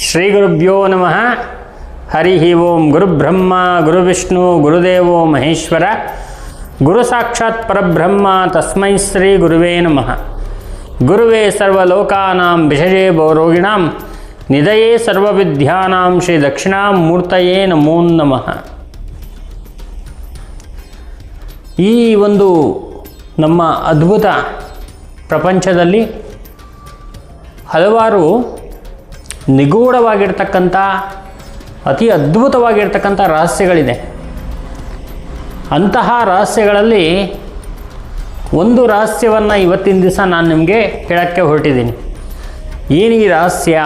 ಶ್ರೀಗುರುಭ್ಯೋ ನಮಃ. ಹರಿ ಓಂ ಗುರುಬ್ರಹ್ಮ, ಗುರುವಿಷ್ಣು, ಗುರುದೇವೋ ಮಹೇಶ್ವರ. ಗುರು ಸಾಕ್ಷಾತ್ ಪರಬ್ರಹ್ಮ, ತಸ್ಮೈ ಶ್ರೀ ಗುರುವೇ ನಮಃ. ಗುರುವೇ ಸರ್ವಲೋಕಾನಾಂ ವಿಷಜೇ ಭವರೋಗಿಣಾಂ ನಿಧಯೇ ಸರ್ವವಿದ್ಯಾನಾಂ ಶ್ರೀ ದಕ್ಷಿಣಾಮೂರ್ತಯೇ ನಮೋ ನಮಃ. ಈ ಒಂದು ನಮ್ಮ ಅದ್ಭುತ ಪ್ರಪಂಚದಲ್ಲಿ ಹಲವಾರು ನಿಗೂಢವಾಗಿರ್ತಕ್ಕಂಥ, ಅತಿ ಅದ್ಭುತವಾಗಿರ್ತಕ್ಕಂಥ ರಹಸ್ಯಗಳಿದೆ. ಅಂತಹ ರಹಸ್ಯಗಳಲ್ಲಿ ಒಂದು ರಹಸ್ಯವನ್ನು ಇವತ್ತಿನ ದಿವಸ ನಾನು ನಿಮಗೆ ಹೇಳೋಕ್ಕೆ ಹೊರಟಿದ್ದೀನಿ. ಏನು ಈ ರಹಸ್ಯ,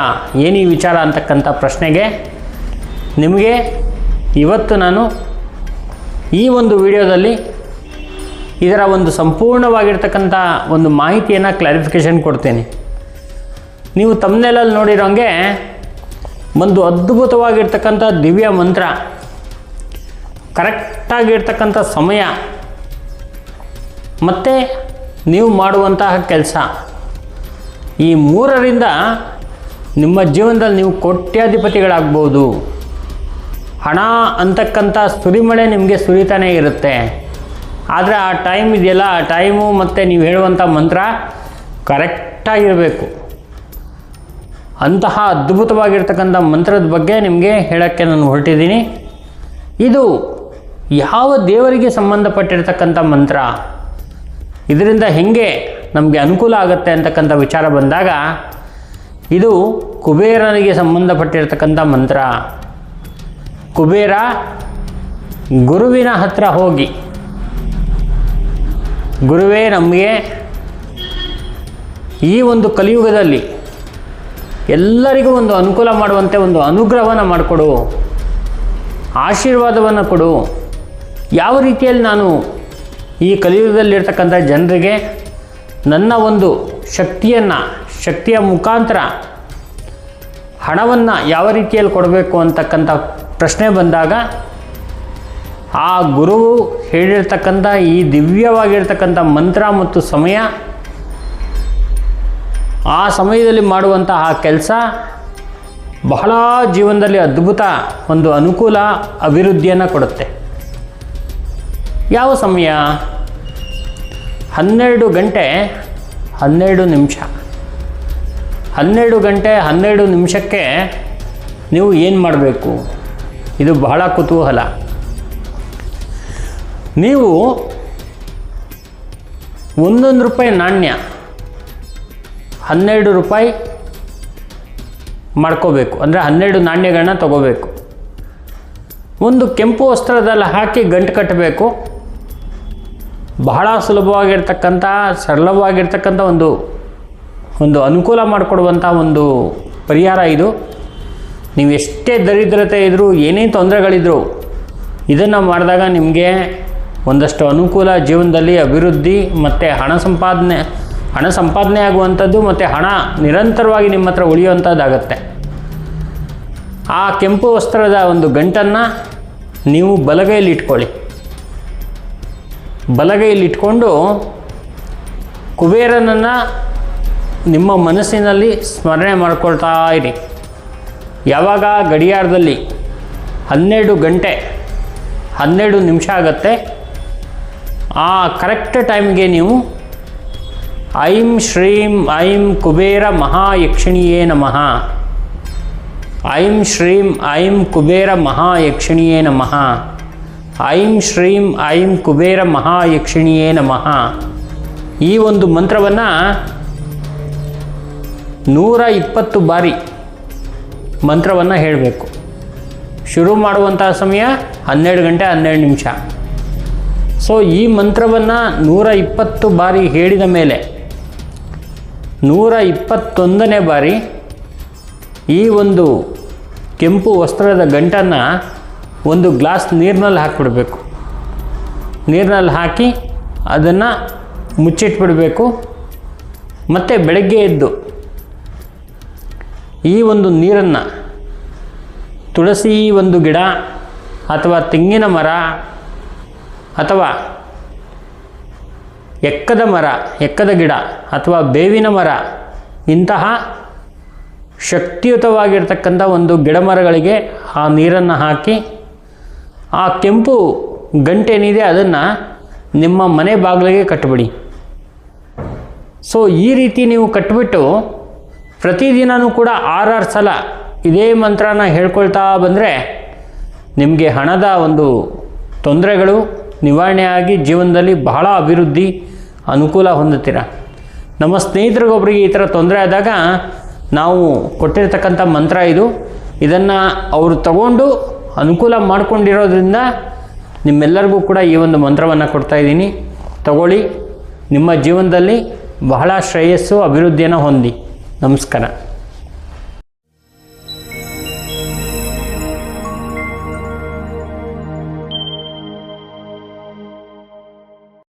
ಏನು ಈ ವಿಚಾರ ಅಂತಕ್ಕಂಥ ಪ್ರಶ್ನೆಗೆ ನಿಮಗೆ ಇವತ್ತು ನಾನು ಈ ಒಂದು ವಿಡಿಯೋದಲ್ಲಿ ಇದರ ಒಂದು ಸಂಪೂರ್ಣವಾಗಿರ್ತಕ್ಕಂಥ ಒಂದು ಮಾಹಿತಿಯನ್ನು ಕ್ಲಾರಿಫಿಕೇಷನ್ ಕೊಡ್ತೀನಿ. ನೀವು ತಮ್ಮನೆಲಲ್ಲಿ ನೋಡಿರೋಂಗೆ ಒಂದು ಅದ್ಭುತವಾಗಿರ್ತಕ್ಕಂಥ ದಿವ್ಯ ಮಂತ್ರ, ಕರೆಕ್ಟಾಗಿರ್ತಕ್ಕಂಥ ಸಮಯ, ಮತ್ತು ನೀವು ಮಾಡುವಂತಹ ಕೆಲಸ. ಈ ಮೂರರಿಂದ ನಿಮ್ಮ ಜೀವನದಲ್ಲಿ ನೀವು ಕೋಟ್ಯಾಧಿಪತಿಗಳಾಗ್ಬೋದು. ಹಣ ಅಂತಕ್ಕಂಥ ಸುರಿಮಳೆ ನಿಮಗೆ ಸುರಿತಾನೇ ಇರುತ್ತೆ. ಆದರೆ ಆ ಟೈಮ್ ಇದೆಯಲ್ಲ, ಆ ಟೈಮು ಮತ್ತು ನೀವು ಹೇಳುವಂಥ ಮಂತ್ರ ಕರೆಕ್ಟಾಗಿರಬೇಕು. ಅಂತಹ ಅದ್ಭುತವಾಗಿರ್ತಕ್ಕಂಥ ಮಂತ್ರದ ಬಗ್ಗೆ ನಿಮಗೆ ಹೇಳೋಕ್ಕೆ ನಾನು ಹೊರಟಿದ್ದೀನಿ. ಇದು ಯಾವ ದೇವರಿಗೆ ಸಂಬಂಧಪಟ್ಟಿರ್ತಕ್ಕಂಥ ಮಂತ್ರ? ಇದರಿಂದ ಹೆಂಗೆ ನಮಗೆ ಅನುಕೂಲ ಆಗುತ್ತೆ ಅಂತಕ್ಕಂಥ ವಿಚಾರ ಬಂದಾಗ, ಇದು ಕುಬೇರನಿಗೆ ಸಂಬಂಧಪಟ್ಟಿರ್ತಕ್ಕಂಥ ಮಂತ್ರ. ಕುಬೇರ ಗುರುವಿನ ಹತ್ರ ಹೋಗಿ, ಗುರುವೇ ನಮಗೆ ಈ ಒಂದು ಕಲಿಯುಗದಲ್ಲಿ ಎಲ್ಲರಿಗೂ ಒಂದು ಅನುಕೂಲ ಮಾಡುವಂತೆ ಒಂದು ಅನುಗ್ರಹವನ್ನು ಮಾಡಿಕೊಡು. ಆಶೀರ್ವಾದವನ್ನು ಕೊಡು. ಯಾವ ರೀತಿಯಲ್ಲಿ ನಾನು ಈ ಕಲಿಯುಗದಲ್ಲಿರ್ತಕ್ಕಂಥ ಜನರಿಗೆ ನನ್ನ ಒಂದು ಶಕ್ತಿಯನ್ನು, ಶಕ್ತಿಯ ಮುಖಾಂತರ ಹಣವನ್ನು ಯಾವ ರೀತಿಯಲ್ಲಿ ಕೊಡಬೇಕು ಅಂತಕ್ಕಂಥ ಪ್ರಶ್ನೆ ಬಂದಾಗ, ಆ ಗುರುವು ಹೇಳಿರ್ತಕ್ಕಂಥ ಈ ದಿವ್ಯವಾಗಿರ್ತಕ್ಕಂಥ ಮಂತ್ರ ಮತ್ತು ಸಮಯ ಆ ಸಮಯದಲ್ಲಿ ಮಾಡುವಂತಹ ಕೆಲಸ ಬಹಳ ಜೀವನದಲ್ಲಿ ಅದ್ಭುತ ಒಂದು ಅನುಕೂಲ ಅಭಿವೃದ್ಧಿಯನ್ನು ಕೊಡುತ್ತೆ. ಯಾವ ಸಮಯ? ಹನ್ನೆರಡು ಗಂಟೆ ಹನ್ನೆರಡು ನಿಮಿಷ. ಹನ್ನೆರಡು ಗಂಟೆ ಹನ್ನೆರಡು ನಿಮಿಷಕ್ಕೆ ನೀವು ಏನು ಮಾಡಬೇಕು? ಇದು ಬಹಳ ಕುತೂಹಲ. ನೀವು ಒಂದೊಂದು ರೂಪಾಯಿ ನಾಣ್ಯ ಹನ್ನೆರಡು ರೂಪಾಯಿ ಮಾಡ್ಕೋಬೇಕು. ಅಂದರೆ ಹನ್ನೆರಡು ನಾಣ್ಯಗಳನ್ನ ತಗೋಬೇಕು. ಒಂದು ಕೆಂಪು ವಸ್ತ್ರದಲ್ಲಿ ಹಾಕಿ ಗಂಟು ಕಟ್ಟಬೇಕು. ಬಹಳ ಸುಲಭವಾಗಿರ್ತಕ್ಕಂಥ, ಸರಳವಾಗಿರ್ತಕ್ಕಂಥ ಒಂದು ಒಂದು ಅನುಕೂಲ ಮಾಡಿಕೊಡುವಂಥ ಒಂದು ಪರಿಹಾರ ಇದು. ನೀವು ಎಷ್ಟೇ ದರಿದ್ರತೆ ಇದ್ದರೂ ಏನೇ ತೊಂದರೆಗಳಿದ್ರು, ಇದನ್ನು ಮಾಡಿದಾಗ ನಿಮಗೆ ಒಂದಷ್ಟು ಅನುಕೂಲ ಜೀವನದಲ್ಲಿ ಅಭಿವೃದ್ಧಿ ಮತ್ತು ಹಣ ಸಂಪಾದನೆ ಹಣ ಸಂಪಾದನೆ ಆಗುವಂಥದ್ದು ಮತ್ತು ಹಣ ನಿರಂತರವಾಗಿ ನಿಮ್ಮ ಹತ್ರ ಉಳಿಯುವಂಥದ್ದಾಗತ್ತೆ. ಆ ಕೆಂಪು ವಸ್ತ್ರದ ಒಂದು ಗಂಟನ್ನು ನೀವು ಬಲಗೈಯಲ್ಲಿ ಇಟ್ಕೊಳ್ಳಿ ಬಲಗೈಯಲ್ಲಿ ಇಟ್ಕೊಂಡು ಕುಬೇರನನ್ನು ನಿಮ್ಮ ಮನಸ್ಸಿನಲ್ಲಿ ಸ್ಮರಣೆ ಮಾಡಿಕೊಳ್ತಾ ಇರಿ. ಯಾವಾಗ ಗಡಿಯಾರದಲ್ಲಿ ಹನ್ನೆರಡು ಗಂಟೆ, ಹನ್ನೆರಡು ನಿಮಿಷ ಆಗತ್ತೆ, ಆ ಕರೆಕ್ಟ್ ಟೈಮ್ಗೆ ನೀವು ಐಂ ಶ್ರೀಂ ಐಂ ಕುಬೇರ ಮಹಾಯಕ್ಷಿಣಿಯೇ ನಮಃ ಐಂ ಶ್ರೀಂ ಐಂ ಕುಬೇರ ಮಹಾಯಕ್ಷಿಣಿಯೇ ನಮಃ ಐಂ ಶ್ರೀಂ ಐಂ ಕುಬೇರ ಮಹಾಯಕ್ಷಿಣಿಯೇ ನಮಃ ಈ ಒಂದು ಮಂತ್ರವನ್ನು ನೂರ ಇಪ್ಪತ್ತು ಬಾರಿ ಮಂತ್ರವನ್ನು ಹೇಳಬೇಕು. ಶುರು ಮಾಡುವಂಥ ಸಮಯ ಹನ್ನೆರಡು ಗಂಟೆ ಹನ್ನೆರಡು ನಿಮಿಷ. ಸೊ ಈ ಮಂತ್ರವನ್ನು ನೂರ ಇಪ್ಪತ್ತು ಬಾರಿ ಹೇಳಿದ ಮೇಲೆ ನೂರ ಇಪ್ಪತ್ತೊಂದನೇ ಬಾರಿ ಈ ಒಂದು ಕೆಂಪು ವಸ್ತ್ರದ ಗಂಟನ್ನು ಒಂದು ಗ್ಲಾಸ್ ನೀರಿನಲ್ಲಿ ಹಾಕಿಬಿಡಬೇಕು. ನೀರಿನಲ್ಲಿ ಹಾಕಿ ಅದನ್ನು ಮುಚ್ಚಿಟ್ಬಿಡಬೇಕು. ಮತ್ತು ಬೆಳಗ್ಗೆ ಎದ್ದು ಈ ಒಂದು ನೀರನ್ನು ತುಳಸಿ ಒಂದು ಗಿಡ ಅಥವಾ ತೆಂಗಿನ ಮರ ಅಥವಾ ಎಕ್ಕದ ಮರ, ಎಕ್ಕದ ಗಿಡ ಅಥವಾ ಬೇವಿನ ಮರ, ಇಂತಹ ಶಕ್ತಿಯುತವಾಗಿರ್ತಕ್ಕಂಥ ಒಂದು ಗಿಡಮರಗಳಿಗೆ ಆ ನೀರನ್ನು ಹಾಕಿ ಆ ಕೆಂಪು ಗಂಟೇನಿದೆ ಅದನ್ನು ನಿಮ್ಮ ಮನೆ ಬಾಗಿಲಿಗೆ ಕಟ್ಟಿಬಿಡಿ ಸೊ ಈ ರೀತಿ ನೀವು ಕಟ್ಟಿಬಿಟ್ಟು ಪ್ರತಿದಿನವೂ ಕೂಡ ಆರಾರು ಸಲ ಇದೇ ಮಂತ್ರನ ಹೇಳ್ಕೊಳ್ತಾ ಬಂದರೆ ನಿಮಗೆ ಹಣದ ಒಂದು ತೊಂದರೆಗಳು ನಿವಾರಣೆ ಆಗಿ ಜೀವನದಲ್ಲಿ ಬಹಳ ಅಭಿವೃದ್ಧಿ ಅನುಕೂಲ ಹೊಂದುತ್ತೀರ. ನಮ್ಮ ಸ್ನೇಹಿತರಿಗೊಬ್ಬರಿಗೆ ಈ ಥರ ತೊಂದರೆ ಆದಾಗ ನಾವು ಕೊಟ್ಟಿರ್ತಕ್ಕಂಥ ಮಂತ್ರ ಇದು. ಇದನ್ನು ಅವರು ತಗೊಂಡು ಅನುಕೂಲ ಮಾಡಿಕೊಂಡಿರೋದ್ರಿಂದ ನಿಮ್ಮೆಲ್ಲರಿಗೂ ಕೂಡ ಈ ಒಂದು ಮಂತ್ರವನ್ನು ಕೊಡ್ತಾ ಇದ್ದೀನಿ. ತಗೊಳ್ಳಿ, ನಿಮ್ಮ ಜೀವನದಲ್ಲಿ ಬಹಳ ಶ್ರೇಯಸ್ಸು, ಅಭಿವೃದ್ಧಿಯನ್ನು ಹೊಂದಿ. ನಮಸ್ಕಾರ.